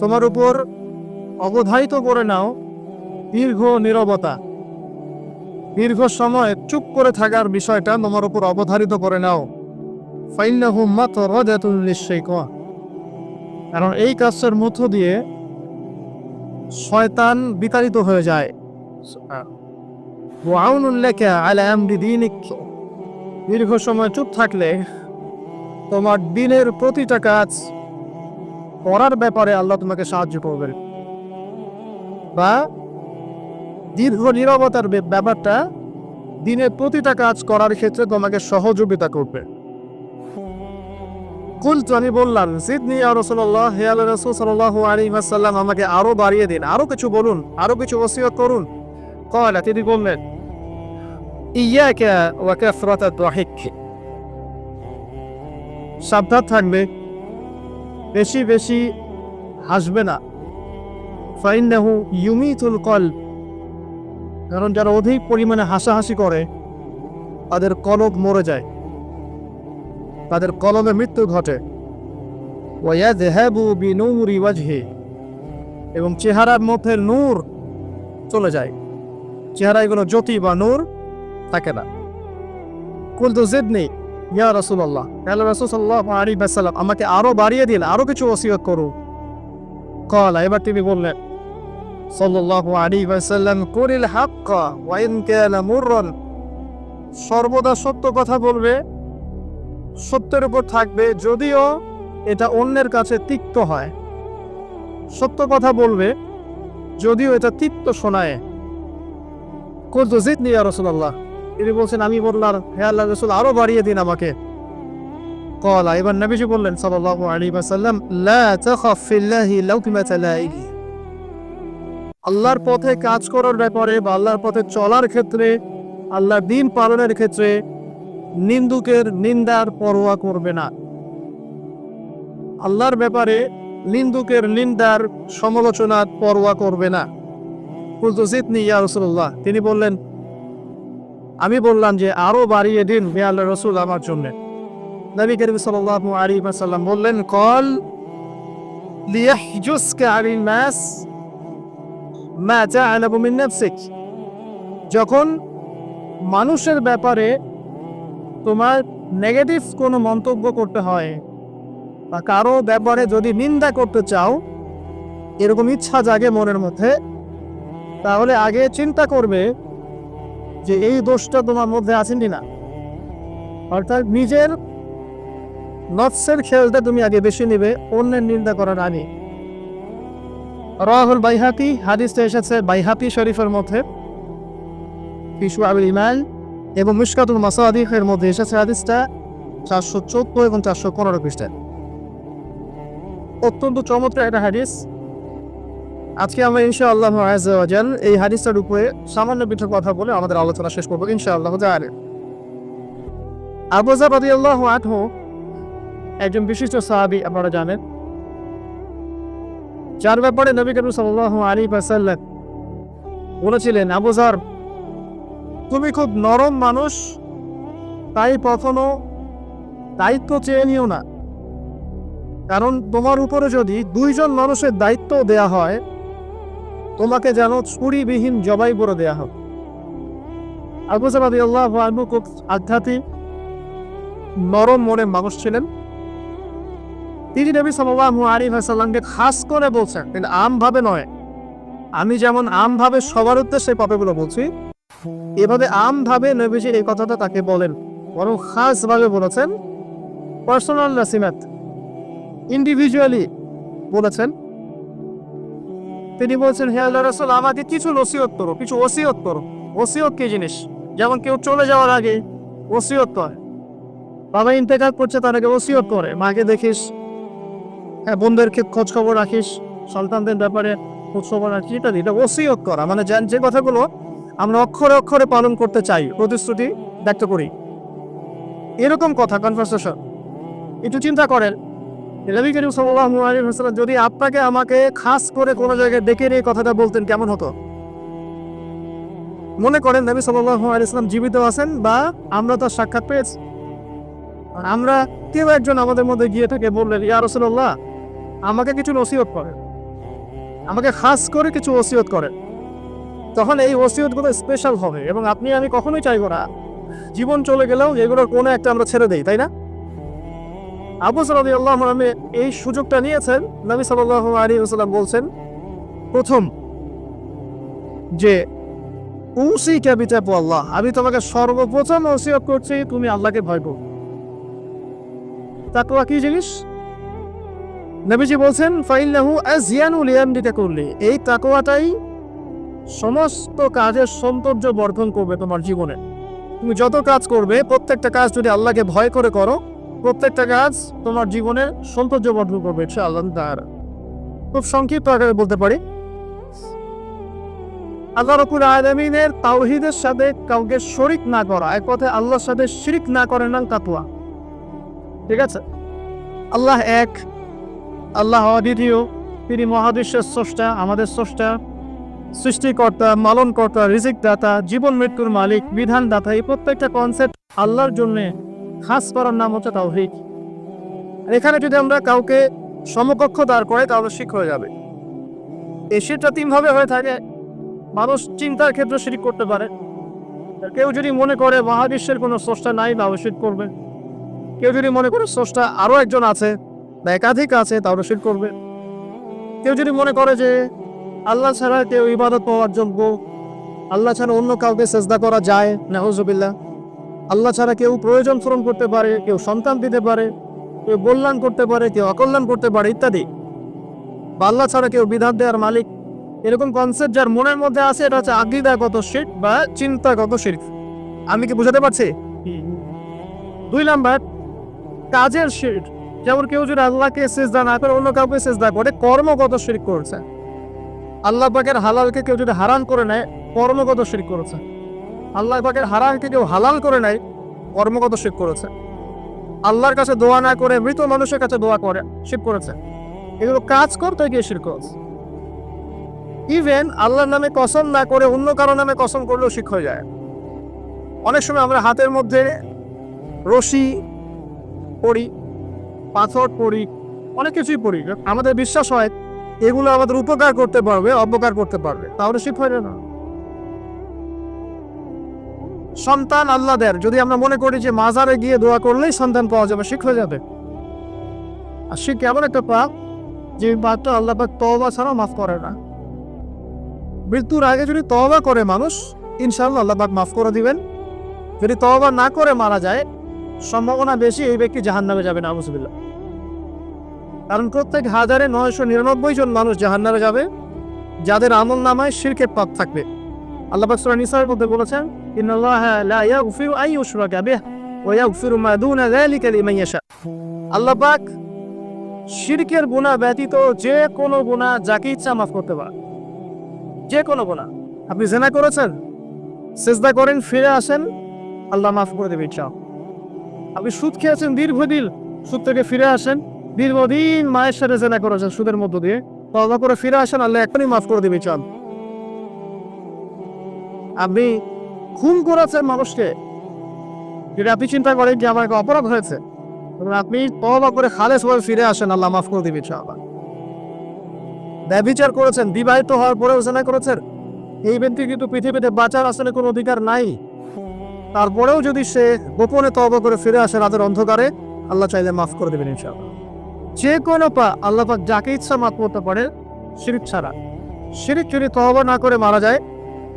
তোমার উপর অবধারিত করে নাও দীর্ঘ নীরবতা। দীর্ঘ সময় চুপ করে থাকার বিষয়টা তোমার উপর অবধারিত করে নাও। মাতরাদাতুল লিশাইতান কারণ এই কাজের মধ্য দিয়ে শয়তান বিতাড়িত হয়ে যায়। দীর্ঘ সময় চুপ থাকলে তোমার দিনের প্রতিটা কাজ করার ব্যাপারে আল্লাহ তোমাকে সাহায্য করবেন বা দীর্ঘ নীরবতার ব্যাপারটা দিনের প্রতিটা কাজ করার ক্ষেত্রে তোমাকে সহযোগিতা করবে। কুলতু, আমি বললাম, সিদনি ইয়া রাসূলুল্লাহ, হে আল্লাহ রাসূল সাল্লাল্লাহু আলাইহি ওয়াসাল্লাম, আমাকে আরও বাড়িয়ে দিন, আরও কিছু বলুন, আরও কিছু ওসিয়ত করুন। কয়লা, তিনি বললেন, ইয়াকা ওয়া কাসরাত ad-দাহিক সাবধান থাকবে। বেশি বেশি হাসবে না। ফাইন্নাহু ইউমিতুল কলব। কারণ যারা অধিক পরিমাণে হাসাহাসি করে, তাদের কলব মরে যায়। তাদের কলমে মৃত্যু ঘটে। ওয়ায়াযহাবু বিনূরি ওয়াজহি। এবং চেহারার মধ্যে নূর চলে যায়। চেহারায় কোনো জ্যোতি বা নূর থাকে না। কুলতু জিদনি ইয়া রাসূলুল্লাহ। আল্লাহ রাসূল সাল্লাল্লাহু আলাইহি ওয়াসাল্লাম আমাকে আরও বাড়িয়ে দিন আরও কিছু ওসিয়ত করুন কলা, এবার তিনি বললেন, সাল্লাল্লাহু আলাইহি ওয়াসাল্লাম কুলিল হাক্কা ওয়া ইন কানা সর্বদা সত্য কথা বলবে, সত্যের উপর থাকবে, যদিও এটা অন্যের কাছে তিক্ত হয়। সত্য কথা বলবে, যদিও এটা তিক্ত শোনায়। কুলতু জিদনি ইয়া রাসূলুল্লাহ। তিনি বলছেন, আমি বললাম হে আল্লাহ রসুল, আরও বাড়িয়ে দিন আমাকে। কলা, এবার নবীজি বললেন, সাল্লাল্লাহু আলাইহি ওয়াসাল্লাম, লা আল্লাহর পথে কাজ করার ব্যাপারে বা আল্লাহর পথে চলার ক্ষেত্রে, আল্লাহর দিন পালনের ক্ষেত্রে নিন্দুকের নিন্দার পরোয়া করবে না। আল্লাহর ব্যাপারে নিন্দুকের নিন্দার সমালোচনার পরোয়া করবে না। ইয়া রাসূলুল্লাহ। তিনি বললেন আমি বললাম যে আরও বাড়িয়ে দিন হে রসুল আমার জন্য। নবী করিম সাল্লাল্লাহু আলাইহি ওয়াসাল্লাম বললেন, কল লিয়াহজুসকা আনিন নাস মা তা'লামু মিন নাফসিক। যখন মানুষের ব্যাপারে তোমার নেগেটিভ কোনো মন্তব্য করতে হয় বা কারও ব্যাপারে যদি নিন্দা করতে চাও, এরকম ইচ্ছা জাগে মনের মধ্যে, তাহলে আগে চিন্তা করবে যে এই দোষটা তোমার মধ্যে আছে কিনা অর্থাৎ নিজের নফসের খেলটা তুমি আগে বেশি নেবে, অন্যের নিন্দা করার আগে। রাহুল বাইহাতি হাদিসটা এসেছে বাইহাতি শরীফের মধ্যে। ফিসু আবিল ইমান এবং মুশকাতুল মাসাদিফের মধ্যে এসেছে হাদিসটা চারশো চোদ্দ এবং চারশো পনেরো পৃষ্ঠায়। অত্যন্ত চমৎকার একটা হাদিস। আজকে আমরা ইনশাআল্লাহ আজাল এই হাদিসটার উপরে সামান্য কিছু কথা বলে আমাদের আলোচনা শেষ করব ইনশাআল্লাহ জানে আবুজা আল্লাহ আনহু, একজন বিশিষ্ট সাহাবী, আপনারা জানেন, যার ব্যাপারে নবী করিম সাল্লাল্লাহু আলাইহি ওয়াসাল্লাম বলেছিলেন আবুজার তুমি খুব নরম মানুষ, তাই কখনো দায়িত্ব চেয়ে নিও না। কারণ তোমার উপরে যদি দুইজন মানুষের দায়িত্ব দেয়া হয় তোমাকে যেন ছুরিবিহীন জবাই করে দেয়া আবু আল্লাহ আধ্যাত্মিক, নরম মনে মানুষ ছিলেন। তিনি নবী খাস করে বলছেন কিন্তু আমভাবে নয়। আমি যেমন আমভাবে সবার উদ্দেশ্যে কথাগুলো বলছি, এভাবে আমভাবে নবীজি এই কথাটা তাকে বলেন, বরং খাসভাবে বলেছেন পার্সোনাল নাসিমাত ইন্ডিভিজুয়ালি বলেছেন। তিনি বলছেন, হে আল্লাহ রাসূল আমাকে কিছু নসিহত করো, কিছু ওসিয়ত করো। ওসিয়ত কি জিনিস? যেমন কেউ চলে যাওয়ার আগে ওসিয়ত করে। বাবা ইন্তেকাল করছে, তার আগে ওসিয়ত করে। মাকে দেখিস হ্যাঁ বোনদেরকে খোঁজ খবর রাখিস, সন্তানদের ব্যাপারে খোঁজ খবর রাখিস, ইত্যাদি। এটা ওসিয়ত করা। মানে যে কথাগুলো আমরা অক্ষরে অক্ষরে পালন করতে চাই, প্রতিশ্রুতি ব্যক্ত করি। এরকম কথা কনভারসেশন একটু চিন্তা করেন। নবী করিম সাল্লাল্লাহু আলাইহি ওয়াসাল্লাম যদি আপনাকে আমাকে খাস করে কোনো জায়গায় ডেকে নিয়ে কথাটা বলতেন, কেমন হতো? মনে করেন নবী সাল্লাল্লাহু আলাইহি ওয়াসাল্লাম জীবিত আছেন বা আমরা তার সাক্ষাৎ পেয়েছি। আমরা কেউ একজন আমাদের মধ্যে গিয়ে থাকে বললেন, ইয়া রাসূলুল্লাহ, আমাকে কিছু নসিহত করেন। আমাকে খাস করে কিছু ওসিয়ত করেন। তখন এই ওসিয়তগুলো স্পেশাল হবে এবং আপনি আমি কখনোই চাইব না। জীবন চলে গেলেও এগুলোর কোনো একটা আমরা ছেড়ে দেই, তাই না? আবু সালাদি আল্লাহ এই সুযোগটা নিয়েছেন, নবী সাল্লাহ আলী সাল্লাম বলছেন, প্রথম, যে উসি ক্যাবিটা আল্লাহ, আমি তোমাকে সর্বপ্রথম ওসিয়ত করছি, তুমি আল্লাহকে ভয় করো। তাকওয়া কি জিনিস? নবীজি বলছেন ফাইল্লাহু আজিয়ানু লিয়ামদিকা করলে এই তাকওয়াটাই সমস্ত কাজের সৌন্দর্য বর্ধন করবে তোমার জীবনে। তুমি যত কাজ করবে, প্রত্যেকটা কাজ যদি আল্লাহকে ভয় করে করো প্রত্যেকটা কাজ তোমার জীবনে সৌন্দর্য বর্ধন করবে ইনশা আল্লাহ তাআলা। খুব সংক্ষিপ্ত আকারে বলতে পারি। আল্লাহ রকুল আলমিনের তাওহিদের সাথে কাউকে শরিক না করা, এক কথায় আল্লাহর সাথে শিরিক না করে না তাকুয়া ঠিক আছে? আল্লাহ এক, আল্লাহ অদ্বিতীয়, তিনি মহাবিশ্বের স্রষ্টা, আমাদের স্রষ্টা, সৃষ্টিকর্তা, মালনকর্তা রিজিক দাতা জীবন মৃত্যুর মালিক বিধান দাতা এই প্রত্যেকটা কনসেপ্ট আল্লাহর জন্য খাস করার নাম হচ্ছে তাওহিদ। আর এখানে যদি আমরা কাউকে সমকক্ষ দাঁড় করে তাহলে শিখ হয়ে যাবে। এই শিরটা তিনভাবে হয়ে থাকে। মানুষ চিন্তার ক্ষেত্রে শিরিক করতে পারে। কেউ যদি মনে করে মহাবিশ্বের কোনো স্রষ্টা নাই, তাহলে শির করবে। কেউ যদি মনে করে স্রষ্টা আরও একজন আছে বা একাধিক আছে, তাহলে শির করবে। কেউ যদি মনে করে যে আল্লাহ ছাড়া কেউ ইবাদত পাওয়ার যোগ্য, আল্লাহ ছাড়া অন্য কাউকে চেষ্টা করা যায় নাহজবিল্লা আল্লাহ ছাড়া কেউ প্রয়োজন পূরণ করতে পারে, কেউ সন্তান দিতে পারে, কেউ কল্যাণ করতে পারে, কেউ অকল্যাণ করতে পারে, ইত্যাদি। বা আল্লাহ ছাড়া কেউ বিধান দেওয়ার মালিক। এরকম কনসেপ্ট যার মনের মধ্যে আছে, এটা হচ্ছে আকিদাগত শির বা চিন্তাগত শির। আমি কি বুঝাতে পারছি? দুই নাম্বার, কাজের শির। যেমন কেউ যদি আল্লাহকে সেজদা না করে, অন্য কাউকে সেজদা করে, কর্মগত শিরক করছে। আল্লাহ পাকের হালালকে কেউ যদি হারাম করে নেয়, কর্মগত শিরক করেছে। আল্লাহ পাকের হারামকে কেউ হালাল করে নেয় কর্মগত শিরক করেছে। আল্লাহর কাছে দোয়া না করে মৃত মানুষের কাছে দোয়া করে শিরক করেছে। এগুলো কাজ করতে গিয়ে শিরক করেছে। ইভেন আল্লাহর নামে কসম না করে অন্য কারও নামে কসম করলেও শিখ হয়ে যায়। অনেক সময় আমরা হাতের মধ্যে রশি পড়ি পাথর পড়ি অনেক কিছুই পড়ি আমাদের বিশ্বাস হয়, এগুলো আমাদের উপকার করতে পারবে, অপকার করতে পারবে। তাহলে শিখ হয় না। সন্তান আল্লাহ যদি আমরা মনে করি যে মাজারে গিয়ে দোয়া করলেই সন্তান পাওয়া যাবে, শিখ হয়ে যাবে। আর শিখ এমন একটা পাপ যে পাপটা আল্লাহ পাক তওবা ছাড়া মাফ করে না। মৃত্যুর আগে যদি তওবা করে মানুষ, ইনশাআল্লাহ আল্লাহ পাক মাফ করে দিবেন। যদি তওবা না করে মারা যায়, সম্ভাবনা বেশি এই ব্যক্তি জাহান্নামে যাবে না আবুসবিল্লা কারণ প্রত্যেক হাজারে নয়শো নিরানব্বই জন মানুষ জাহান্নামে যাবে, যাদের আমল নামায় শিরকের পাপ থাকবে। আল্লাহ সূরা নিসার মধ্যে বলেছেন, ইন্নাল্লাহা লা ইয়াগফিরু আন ইউশরাকা বিহি ওয়া ইয়াগফিরু মা দুনা যালিকা লিমান ইয়াশা. আল্লাহ পাক শিরকের গুনাহ ব্যতীত যে কোনো গুনাহ যাকে ইচ্ছা মাফ করতে পারে। যে কোনো গুনাহ। আপনি জেনা করেছেন, সেজদা করেন, ফিরে আসেন, আল্লাহ মাফ করে দেবে ইচ্ছা আপনি সুদ খেয়েছেন, দীর্ঘদিন সুদ থেকে ফিরে আসেন, দীর্ঘদিন মায়ের সাথে জেনা করেছেন সুদের মধ্য দিয়ে। তবা করে ফিরে আসেন, আল্লাহ এখনই মাফ করে দিবে চান আপনি খুন করেছেন মানুষকে। যদি আপনি চিন্তা করেন যে আমার অপরাধ হয়েছে। আপনি তবা করে খালেস হয়ে ফিরে আসেন, আল্লাহ মাফ করে দিবে চান ব্যবিচার করেছেন, বিবাহিত হওয়ার পরেও জেনা করেছেন। এই ব্যক্তি কিন্তু পৃথিবীতে বাঁচার আসলে কোনো অধিকার নাই। তারপরেও যদি সে গোপনে তবা করে ফিরে আসে রাতের অন্ধকারে, আল্লাহ চাইলে মাফ করে দেবেন ইনশাআল্লাহ। যে কোনো পা আল্লাহ পাক যাকে ইচ্ছা মাফ করতে পারে শিরিক ছাড়া। শিরিক যদি তহবা না করে মারা যায়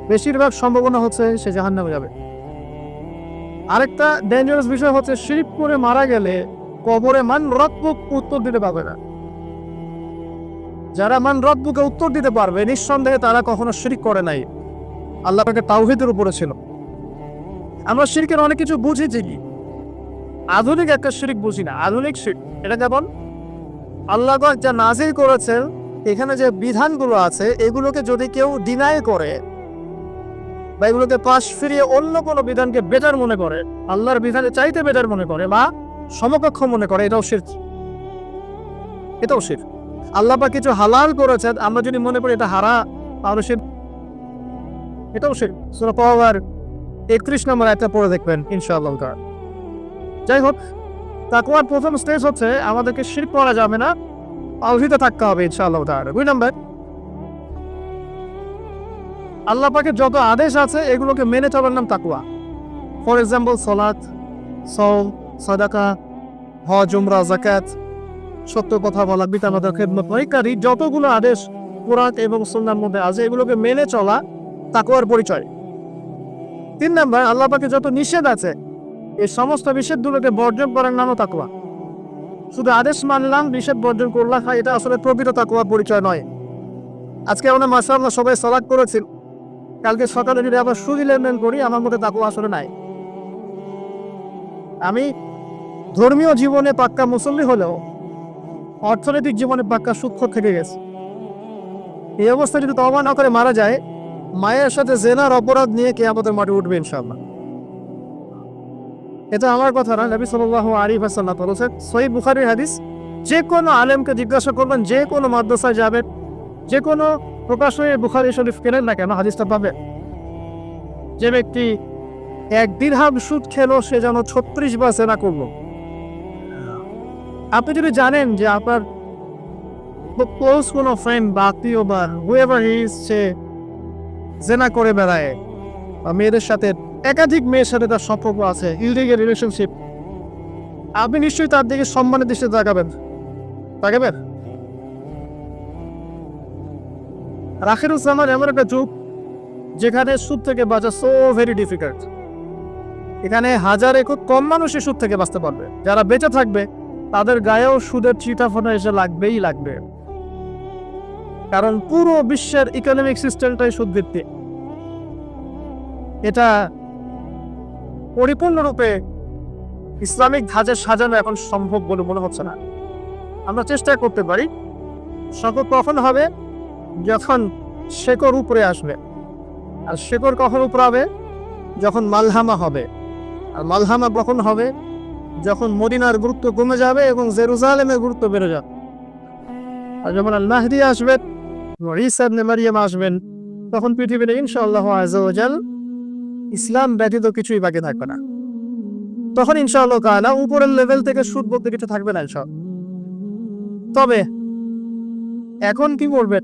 বেশিরভাগ সম্ভাবনা হচ্ছে সে জাহান্নামে যাবে। আরেকটা ডেঞ্জারাস বিষয় হচ্ছে শিরিক করে মারা গেলে কবরে মান রকবুক উত্তর দিতে পারবে না। যারা মান রকবুকে উত্তর দিতে পারবে, নিঃসন্দেহে তারা কখনো শিরিক করে নাই। আল্লাহ পাকে তাওহিদের উপরে ছিল। আমরা শিরকের অনেক কিছু বুঝি ঠিকই। আধুনিক একটা শিরিক বুঝি না। আধুনিক শির এটা যেমন আল্লাহ যা নাজিল করেছেন, এখানে যে বিধানগুলো আছে, এগুলোকে যদি কেউ ডিনাই করে বা এগুলোকে পাশ ফিরিয়ে অন্য কোনো বিধানকে বেটার মনে করে, আল্লাহর বিধানে চাইতে বেটার মনে করে বা সমকক্ষ মনে করে, এটাও শির এটাও শির আল্লাহ পাক কিছু হালাল করেছেন, আমরা যদি মনে করি এটা হারা, তাহলে শির এটাও শির সুরা পাওয়ার একত্রিশ নম্বর একটা পড়ে দেখবেন, ইনশাআল্লাহ। যাই হোক, তাকওয়ার প্রথম স্টেজ হচ্ছে, আমাদেরকে শির করা যাবে না, তাওহীদে থাকতে হবে, ইনশাআল্লাহ তাআলা। দুই নম্বর আল্লাহ পাকের যত আদেশ আছে এগুলোকে মেনে চলার নাম তাকুয়া ফর এক্সাম্পল সলাৎ সৌম সাদাকা হজ উমরা জাকাত সত্য কথা বলা পিতামাতার খেদমত ইত্যাদি যতগুলো আদেশ কোরআন এবং সুন্নার মধ্যে আছে এগুলোকে মেনে চলা তাকুয়ার পরিচয়। তিন নাম্বার আল্লাহ পাকে যত নিষেধ আছে এই সমস্ত নিষেধগুলোকে বর্জন করার নামও তাকুয়া শুধু আদেশ মানলাম নিষেধ বর্জন করলাম হ্যাঁ, এটা আসলে প্রকৃত তাকুয়ার পরিচয় নয়। আজকে আমরা মাসাল্লাহ সবাই সলাদ করেছি কালকে সকালে যদি আবার সুদি লেনদেন করি, আমার মধ্যে তাকুয়া আসলে নাই। আমি ধর্মীয় জীবনে পাক্কা মুসল্লি হলেও অর্থনৈতিক জীবনে পাক্কা সূক্ষ্ম থেকে গেছে। এই অবস্থায় যদি তবা না করে মারা যায়, মায়ের সাথে জেনার অপরাধ নিয়ে কে আমাদের মাঠে উঠবে ইনশাল্লাহ এটা আমার কথা না, নবী সাল্লাহ আলী হাসাল্লাহ বলেছেন সহি বুখারির হাদিস, যে কোনো আলেমকে জিজ্ঞাসা করবেন, যে কোনো মাদ্রাসায় যাবেন, যে কোনো প্রকাশনে বুখারি শরীফ কেনেন না কেন? হাদিসটা পাবে যে ব্যক্তি এক দিরহাম সুদ খেলো, সে যেন ছত্রিশ বার সেনা করল। আপনি যদি জানেন যে আপনার ক্লোজ কোনো ফ্রেন্ড বা আত্মীয় বা হুয়েভার হিজ সে জেনা করে বেড়ায়, বা মেয়েদের সাথে, একাধিক মেয়ের সাথে তার সম্পর্ক আছে ইললিগেল রিলেশনশিপ আপনি নিশ্চয়ই তার দিকে সম্মানের দৃষ্টিতে তাকাবেন। তাকাবেন? রাখিরুজ্জামান এমন একটা যুগ যেখানে সুদ থেকে বাঁচা সো ভেরি ডিফিকাল্ট এখানে হাজারে খুব কম মানুষই সুদ থেকে বাঁচতে পারবে। যারা বেঁচে থাকবে, তাদের গায়েও সুদের চিটাফোনা এসে লাগবেই লাগবে। কারণ পুরো বিশ্বের ইকোনমিক সিস্টেমটাই সুদ ভিত্তিক এটা পরিপূর্ণরূপে ইসলামিক ধাঁচে সাজানো এখন সম্ভব বলে মনে হচ্ছে না। আমরা চেষ্টা করতে পারি। সকল কখন হবে? যখন শেকড় উপরে আসবে, আর শেকড় কখন উপরে হবে যখন মালহামা হবে। আর মালহামা কখন হবে? যখন মদিনার গুরুত্ব কমে যাবে এবং জেরুজালেমের গুরুত্ব বেড়ে যাবে। আর যখন আল মাহদি আসবেন ঈসা ইবনে মারিয়াম আসবেন, তখন পৃথিবীতে ইনশাআল্লাহ আজাল ইসলাম ব্যতীত কিছুই বাকি থাকবে না। তখন ইনশাআল্লাহ তাআলা উপরের লেভেল থেকে সুদ বলতে কিছু থাকবে না ইনশাআল্লাহ। তবে এখন কি করবেন?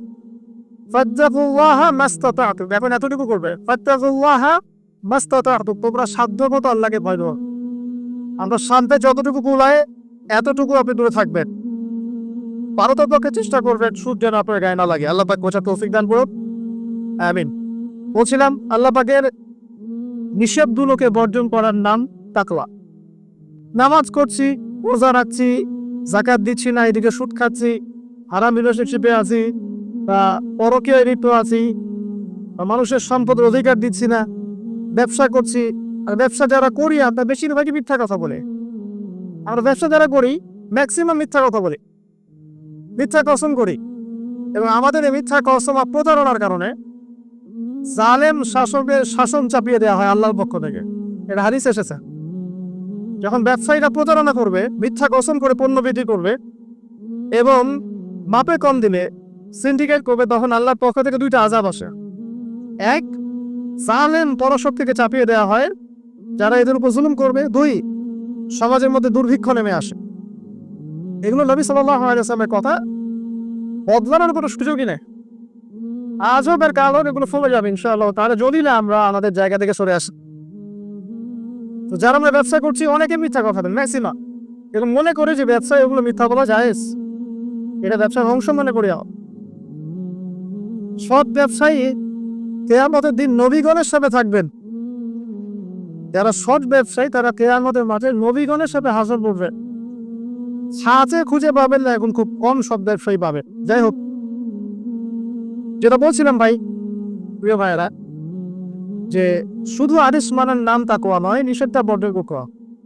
এখন এতটুকু করবে। তোমরা সাধ্য মতো আল্লাহকে ভয় করো আমরা শান্তে যতটুকু কুলায়, এতটুকু আপনি দূরে থাকবেন। পারতপক্ষে চেষ্টা করবেন সুদ যেন আপনার গায়ে না লাগে আল্লাহ পাক বোঝার তৌফিক দান করুন আমিন। বলছিলাম, আল্লাহ পাকের নিষেধগুলোকে বর্জন করার নাম তাকওয়া। নামাজ করছি, রোজা রাখছি জাকাত দিচ্ছি না, এদিকে সুদ খাচ্ছি, হারাম রিলেশনশিপে আছি। পরকীয় লিপ্ত আছি মানুষের সম্পদের অধিকার দিচ্ছি না, ব্যবসা করছি, আর ব্যবসা যারা করি আমরা বেশিরভাগই মিথ্যা কথা বলে। আমরা ব্যবসা যারা করি ম্যাক্সিমাম মিথ্যা কথা বলি। মিথ্যা কসম করি। এবং আমাদের এই মিথ্যা কসম আর প্রতারণার কারণে জালেম শাসকের শাসন চাপিয়ে দেওয়া হয় আল্লাহর পক্ষ থেকে। এটা হারিস এসেছে। যখন ব্যবসায়ীরা প্রতারণা করবে, মিথ্যা কসম করে পণ্য বিক্রি করবে, এবং মাপে কম দিলে সিন্ডিকেট করবে তখন আল্লাহর পক্ষ থেকে দুইটা আজাব আসে। এক, জালেম পরশক্তিকে চাপিয়ে দেওয়া হয়, যারা এদের উপর জুলুম করবে। দুই, সমাজের মধ্যে দুর্ভিক্ষ নেমে আসে। এগুলো নবী সাল্লামের কথা। বদলানোর কোনো সুযোগই নেই। আজবের কারণ এগুলো ফলে যাবে ইনশাআল্লাহ তাহলে যদি না আমরা আমাদের জায়গা থেকে সরে আসি। তো যারা আমরা ব্যবসা করছি, অনেকে মিথ্যা কথা দেন ম্যাক্সিমাম। এরকম মনে করে যে ব্যবসায় এগুলো মিথ্যা বলা যায় এটা ব্যবসার অংশ মনে করি সৎ ব্যবসায়ী কেয়ামতের দিন নবীগণের সাথে থাকবেন। যারা সৎ ব্যবসায়ী, তারা কেয়ামতের মাঠে নবীগণের সাথে হাসর করবে সাথে খুঁজে পাবেন না, এখন খুব কম সৎ ব্যবসায়ী পাবেন। যাই হোক, যেটা বলছিলাম ভাই, প্রিয় ভাইয়েরা, যে শুধু আরিস মানার নাম তাকোয়া নয়, নিষেধটা বর্জন কোয়া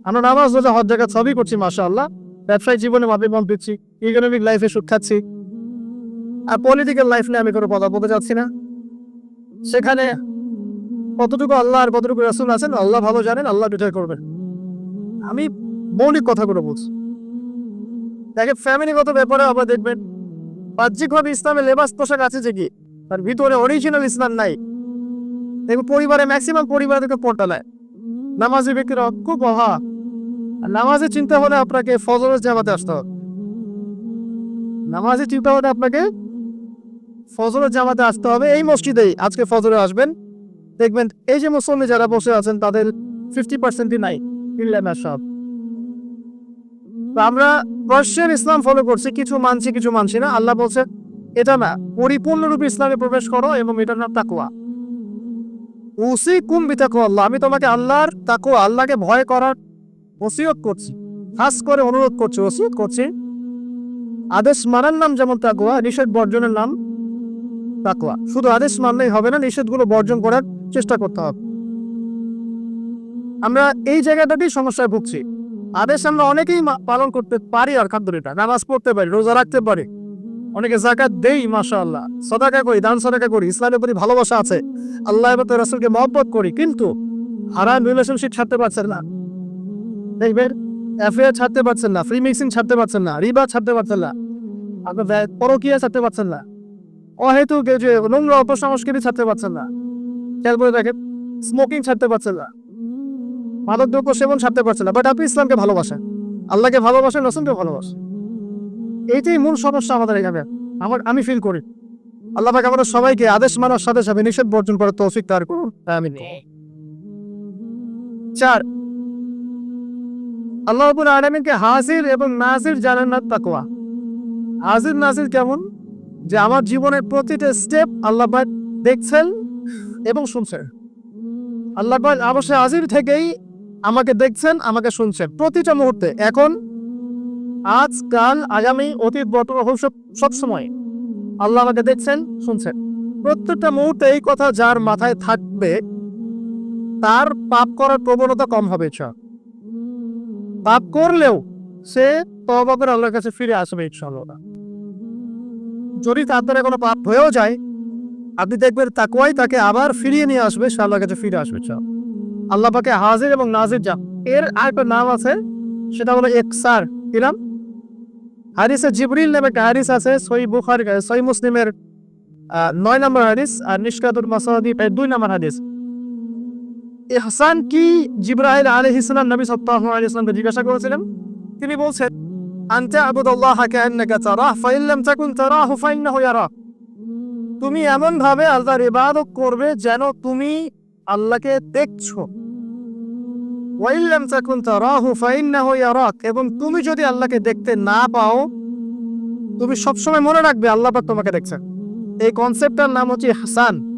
আমরা নামাজ, রোজা হজ জায়গা সবই করছি মাসা আল্লাহ ব্যবসায়িক জীবনে মাপে মাপ দিচ্ছি ইকোনমিক লাইফে সুখ খাচ্ছি। আর পলিটিক্যাল লাইফ নিয়ে আমি কোনো কথা বলতে চাচ্ছি না। সেখানে কতটুকু আল্লাহ আর কতটুকু রাসুল আছেন, আল্লাহ ভালো জানেন, আল্লাহ বিচার করবেন। আমি মৌলিক কথাগুলো বলছি। দেখে ফ্যামিলিগত ব্যাপারে আবার দেখবেন, বাহ্যিকভাবে ইসলামের লেবাস পোশাক আছে যে কি, তার ভিতরে অরিজিনাল ইসলাম নাই। দেখবে পরিবারে ম্যাক্সিমাম পরিবার থেকে পড়টা নেয় নামাজি ব্যক্তির খুব অহা আর নামাজের চিন্তা হলে আপনাকে ফজরের জামাতে আসতে হবে। নামাজের চিন্তা হলে আপনাকে ফজরের জামাতে আসতে হবে এই মসজিদেই। আজকে ফজরে আসবেন। দেখবেন এই যে মুসল্লি যারা বসে আছেন, তাদের ফিফটি পার্সেন্টই নাই ইল্লামা সব। আমরা পার্সিয়ান ইসলাম ফলো করছি, কিছু মানছি কিছু মানছি না। আল্লাহ বলছে, এটা না, পরিপূর্ণরূপে ইসলামে প্রবেশ করো এবং এটার নাম তাকুয়া উসি কুম বিতাকু আল্লাহ আমি তোমাকে আল্লাহর তাকুয়া আল্লাহকে ভয় করার ওসিয়ত করছি। খাস করে অনুরোধ করছি, ওসিয়ত করছি। আদেশ মানার নাম যেমন তাকুয়া নিষেধ বর্জনের নাম তাকুয়া শুধু আদেশ মানলেই হবে না, নিষেধগুলো বর্জন করার চেষ্টা করতে হবে। আমরা এই জায়গাটাতেই সমস্যায় ভুগছি। আদেশ আমরা অনেকেই পালন করতে পারি আলহামদুলিল্লাহ নামাজ পড়তে পারি, রোজা রাখতে পারি। অনেকে জাকাত দেই মাশা আল্লাহ সদাকা করি, দান সদাকা করি, ইসলামের প্রতি ভালোবাসা আছে। আল্লাহ এবং রাসূলকে মহব্বত করি, কিন্তু হারাম রিলেশনশিপ ছাড়তে পারছেন না। দেখবেন অ্যাফেয়ার ছাড়তে পারছেন না ফ্রি মিক্সিং ছাড়তে পারছেন না, রিবা ছাড়তে পারছেন না। আপনার পরকীয়া ছাড়তে পারছেন না। অহেতুক যে নোংরা অপসংস্কৃতি ছাড়তে পারছেন না। খেয়াল করে দেখেন স্মোকিং ছাড়তে পারছেন না। মাদক দ্রব্য সেবন ছাড়তে পারছেন না। বাট আপনি ইসলামকে ভালোবাসেন। আল্লাহকে ভালোবাসেন রসুলকে ভালোবাসেন। এইটাই মূল সমস্যা আমাদের এখানে। আমার আমি ফিল করি। আল্লাহ পাক আমাদের সবাইকে আদেশ মানার সাথে সাথে নিষেধ বর্জন করার তৌফিক তার করুন। আমিন। চার আল্লাহ আলামিনকে হাজির এবং নাজির জানেন না তাকওয়া। হাজির নাজির কেমন? যে আমার জীবনের প্রতিটা স্টেপ আল্লাহ দেখছেন এবং শুনছেন। আল্লাহ অবশ্যই হাজির থেকেই আমাকে দেখছেন, আমাকে শুনছেন। প্রতিটা মুহূর্তে, এখন, আজ, কাল, আগামী, অতীত, বর্তমান, ভবিষ্যৎ সবসময় আল্লাহ আমাকে দেখছেন, শুনছেন। প্রত্যেকটা মুহূর্তে এই কথা যার মাথায় থাকবে, তার পাপ করার প্রবণতা কম হবে ইচ্ছা পাপ করলেও সে তবা আল্লাহর কাছে ফিরে আসবে ইচ্ছা ইনশাআল্লাহ। যদি তার দ্বারা কোনো পাপ হয়েও যায়, আপনি দেখবেন তাকুয়াই তাকে আবার ফিরিয়ে নিয়ে আসবে, সে আল্লাহর কাছে ফিরে আসবে ইনশাআল্লাহ। আল্লাহ পাকে হাজির এবং নাজির যা এর আরেকটা নাম আছে, সেটা হলো একসার কি নাম? হারিসে জিবরিল নামে একটা হারিস আছে সই বুখার সই মুসলিমের নয় নম্বর হাদিস আর নিষ্কাতুল মাসাদি এর দুই নম্বর হাদিস। ইহসান কি জিব্রাইল আলাইহিস সালাম, নবী সাল্লাল্লাহু আলাইহি ওয়াসাল্লামকে জিজ্ঞাসা করেছিলেন? তিনি বলছেন আনতা আবুদাল্লাহ কান্নাকা তারাহ, ফাইন লাম তাকুন তারাহু, ফাইন্নাহু ইয়ারাক তুমি এমন ভাবে আল্লাহর ইবাদত করবে যেন তুমি আল্লাহকে দেখছ। তাকুন তারাহু ইয়ারাক এবং তুমি যদি আল্লাহকে দেখতে না পাও, তুমি সবসময় মনে রাখবে আল্লাহ পাক তোমাকে দেখছেন। এই কনসেপ্টটার নাম হচ্ছে হাসান।